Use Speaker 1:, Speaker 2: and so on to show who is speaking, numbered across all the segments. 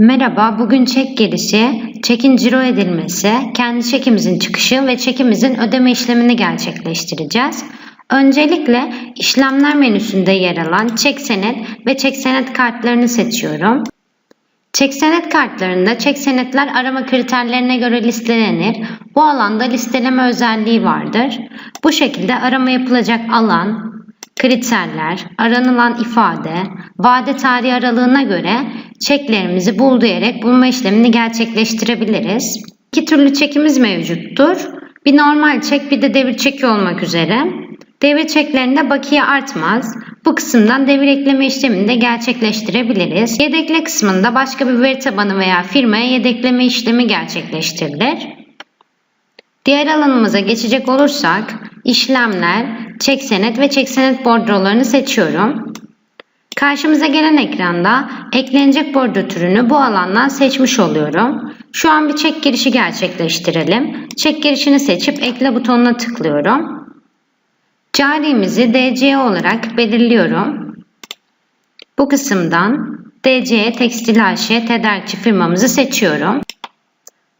Speaker 1: Merhaba, bugün çek gelişi, çekin ciro edilmesi, kendi çekimizin çıkışı ve çekimizin ödeme işlemini gerçekleştireceğiz. Öncelikle işlemler menüsünde yer alan çek senet ve çek senet kartlarını seçiyorum. Çek senet kartlarında çek senetler arama kriterlerine göre listelenir. Bu alanda listeleme özelliği vardır. Bu şekilde arama yapılacak alan, kriterler, aranılan ifade, vade tarihi aralığına göre çeklerimizi bul diyerek bulma işlemini gerçekleştirebiliriz. İki türlü çekimiz mevcuttur. Bir normal çek bir de devir çeki olmak üzere. Devir çeklerinde bakiye artmaz. Bu kısımdan devir ekleme işlemini de gerçekleştirebiliriz. Yedekle kısmında başka bir veri tabanı veya firmaya yedekleme işlemi gerçekleştirilir. Diğer alanımıza geçecek olursak işlemler, çek senet ve çek senet bordrolarını seçiyorum. Karşımıza gelen ekranda eklenecek bordro türünü bu alandan seçmiş oluyorum. Şu an bir çek girişi gerçekleştirelim. Çek girişini seçip ekle butonuna tıklıyorum. Carimizi DC olarak belirliyorum. Bu kısımdan DC Tekstil AŞ tedarikçi firmamızı seçiyorum.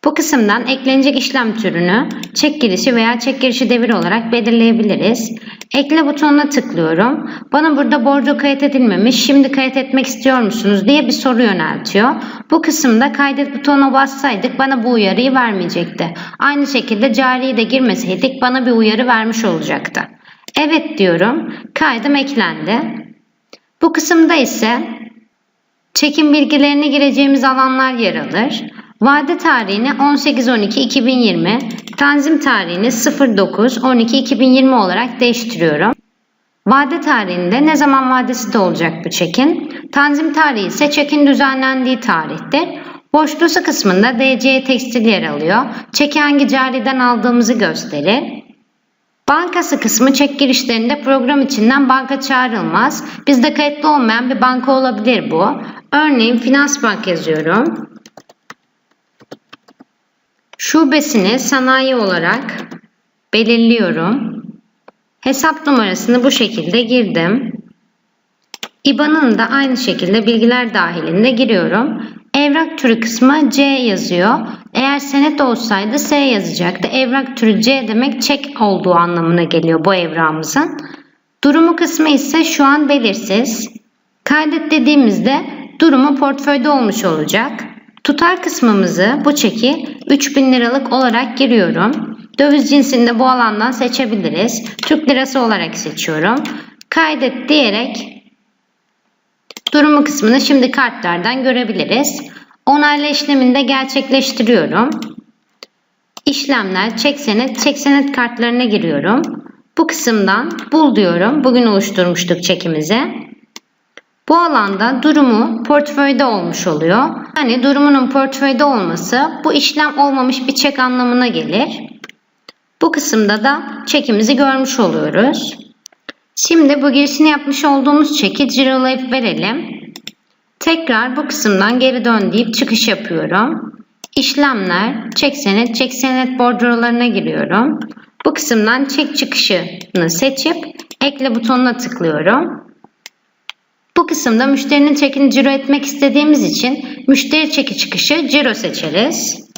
Speaker 1: Bu kısımdan eklenecek işlem türünü çek girişi veya çek girişi devir olarak belirleyebiliriz. Ekle butonuna tıklıyorum. Bana burada borcu kayıt edilmemiş, şimdi kayıt etmek istiyor musunuz diye bir soru yöneltiyor. Bu kısımda kaydet butonuna bassaydık bana bu uyarıyı vermeyecekti. Aynı şekilde cariyi de girmeseydik bana bir uyarı vermiş olacaktı. Evet diyorum. Kaydım eklendi. Bu kısımda ise çekim bilgilerini gireceğimiz alanlar yer alır. Vade tarihini 18-12-2020, tanzim tarihini 09-12-2020 olarak değiştiriyorum. Vade tarihinde ne zaman vadesi de olacak bu çekin. Tanzim tarihi ise çekin düzenlendiği tarihtir. Boşluğu kısmında DC tekstil yer alıyor. Çeki hangi cariden aldığımızı gösterir. Bankası kısmı çek girişlerinde program içinden banka çağrılmaz. Bizde kayıtlı olmayan bir banka olabilir bu. Örneğin Finans Bank yazıyorum. Şubesini sanayi olarak belirliyorum. Hesap numarasını bu şekilde girdim. IBAN'ını da aynı şekilde bilgiler dahilinde giriyorum. Evrak türü kısmı C yazıyor. Eğer senet olsaydı S yazacaktı. Evrak türü C demek çek olduğu anlamına geliyor bu evrağımızın. Durumu kısmı ise şu an belirsiz. Kaydet dediğimizde durumu portföyde olmuş olacak. Tutar kısmımızı bu çeki 3000 liralık olarak giriyorum. Döviz cinsini bu alandan seçebiliriz. Türk lirası olarak seçiyorum. Kaydet diyerek durumu kısmını şimdi kartlardan görebiliriz. Onayla işlemini de gerçekleştiriyorum. İşlemler, çek senet, çek senet kartlarına giriyorum. Bu kısımdan bul diyorum. Bugün oluşturmuştuk çekimizi. Bu alanda durumu portföyde olmuş oluyor. Yani durumunun portföyde olması bu işlem olmamış bir çek anlamına gelir. Bu kısımda da çekimizi görmüş oluyoruz. Şimdi bu girişini yapmış olduğumuz çeki cirolayıp verelim. Tekrar bu kısımdan geri dön deyip çıkış yapıyorum. İşlemler, çek senet, çek senet bordrolarına giriyorum. Bu kısımdan çek çıkışını seçip ekle butonuna tıklıyorum. Bu kısımda müşterinin çekini ciro etmek istediğimiz için müşteri çeki çıkışı ciro seçeriz.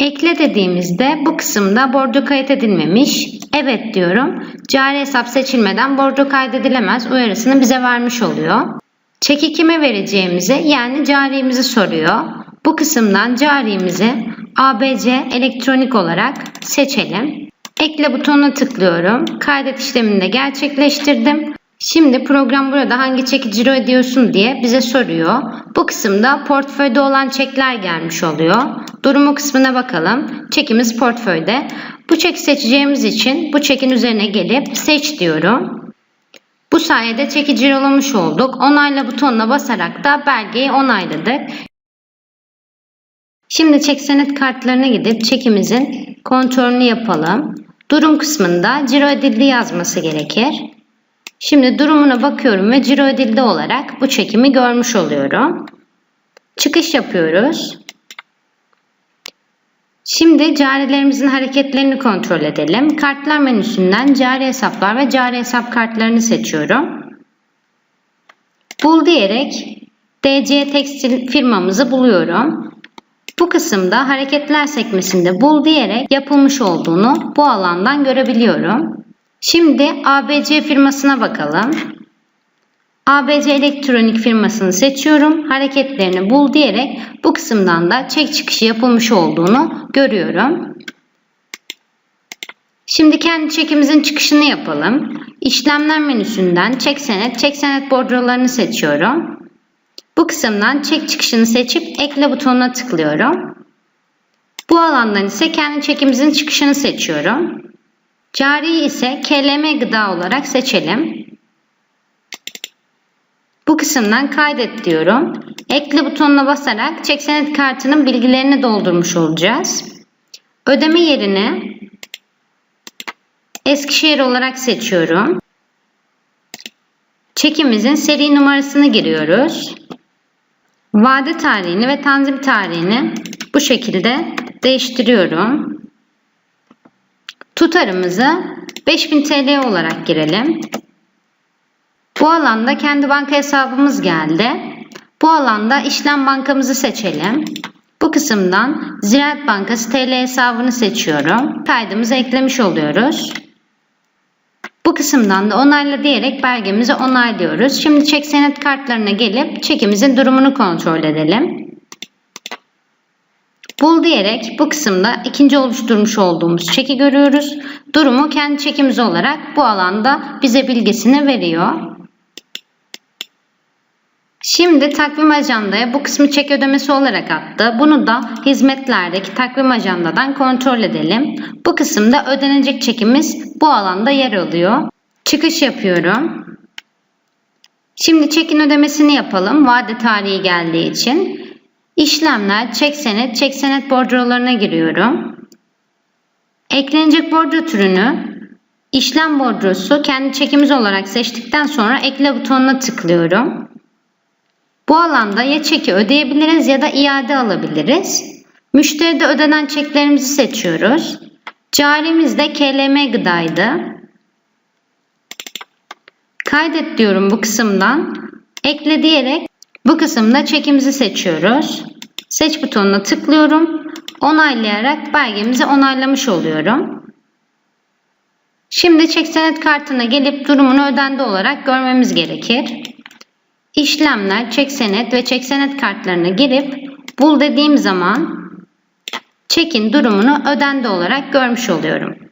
Speaker 1: Ekle dediğimizde bu kısımda borcu kayıt edilmemiş. Evet diyorum. Cari hesap seçilmeden borcu kaydedilemez uyarısını bize vermiş oluyor. Çeki kime vereceğimizi yani carimizi soruyor. Bu kısımdan carimizi ABC elektronik olarak seçelim. Ekle butonuna tıklıyorum. Kaydet işlemini de gerçekleştirdim. Şimdi program burada hangi çeki ciro ediyorsun diye bize soruyor. Bu kısımda portföyde olan çekler gelmiş oluyor. Durumu kısmına bakalım. Çekimiz portföyde. Bu çeki seçeceğimiz için bu çekin üzerine gelip seç diyorum. Bu sayede çeki cirolamış olduk. Onayla butonuna basarak da belgeyi onayladık. Şimdi çek senet kartlarına gidip çekimizin kontrolünü yapalım. Durum kısmında ciro edildi yazması gerekir. Şimdi durumuna bakıyorum ve ciro edildi olarak bu çekimi görmüş oluyorum. Çıkış yapıyoruz. Şimdi carilerimizin hareketlerini kontrol edelim. Kartlar menüsünden cari hesaplar ve cari hesap kartlarını seçiyorum. Bul diyerek DC Tekstil firmamızı buluyorum. Bu kısımda hareketler sekmesinde bul diyerek yapılmış olduğunu bu alandan görebiliyorum. Şimdi ABC firmasına bakalım. ABC Elektronik firmasını seçiyorum. Hareketlerini bul diyerek bu kısımdan da çek çıkışı yapılmış olduğunu görüyorum. Şimdi kendi çekimizin çıkışını yapalım. İşlemler menüsünden çek senet, çek senet bordrolarını seçiyorum. Bu kısımdan çek çıkışını seçip ekle butonuna tıklıyorum. Bu alandan ise kendi çekimizin çıkışını seçiyorum. Cari ise KLM gıda olarak seçelim. Bu kısımdan kaydet diyorum. Ekle butonuna basarak çek senet kartının bilgilerini doldurmuş olacağız. Ödeme yerini Eskişehir olarak seçiyorum. Çekimizin seri numarasını giriyoruz. Vade tarihini ve tanzim tarihini bu şekilde değiştiriyorum. Tutarımızı 5000 TL olarak girelim. Bu alanda kendi banka hesabımız geldi. Bu alanda işlem bankamızı seçelim. Bu kısımdan Ziraat Bankası TL hesabını seçiyorum. Kaydımızı eklemiş oluyoruz. Bu kısımdan da onayla diyerek belgemizi onaylıyoruz. Şimdi çek senet kartlarına gelip çekimizin durumunu kontrol edelim. Bul diyerek bu kısımda ikinci oluşturmuş olduğumuz çeki görüyoruz. Durumu kendi çekimiz olarak bu alanda bize bilgisini veriyor. Şimdi takvim ajandaya bu kısmı çek ödemesi olarak attı. Bunu da hizmetlerdeki takvim ajandadan kontrol edelim. Bu kısımda ödenecek çekimiz bu alanda yer alıyor. Çıkış yapıyorum. Şimdi çekin ödemesini yapalım. Vade tarihi geldiği için. İşlemler, çek senet, çek senet bordrolarına giriyorum. Eklenecek bordro türünü işlem bordrosu kendi çekimiz olarak seçtikten sonra ekle butonuna tıklıyorum. Bu alanda ya çeki ödeyebiliriz ya da iade alabiliriz. Müşteride ödenen çeklerimizi seçiyoruz. Carimiz de KLM gıdaydı. Kaydet diyorum bu kısımdan. Ekle diyerek bu kısımda çekimizi seçiyoruz. Seç butonuna tıklıyorum. Onaylayarak belgemizi onaylamış oluyorum. Şimdi çek senet kartına gelip durumunu ödendi olarak görmemiz gerekir. İşlemler, çek senet ve çek senet kartlarına girip bul dediğim zaman çekin durumunu ödendi olarak görmüş oluyorum.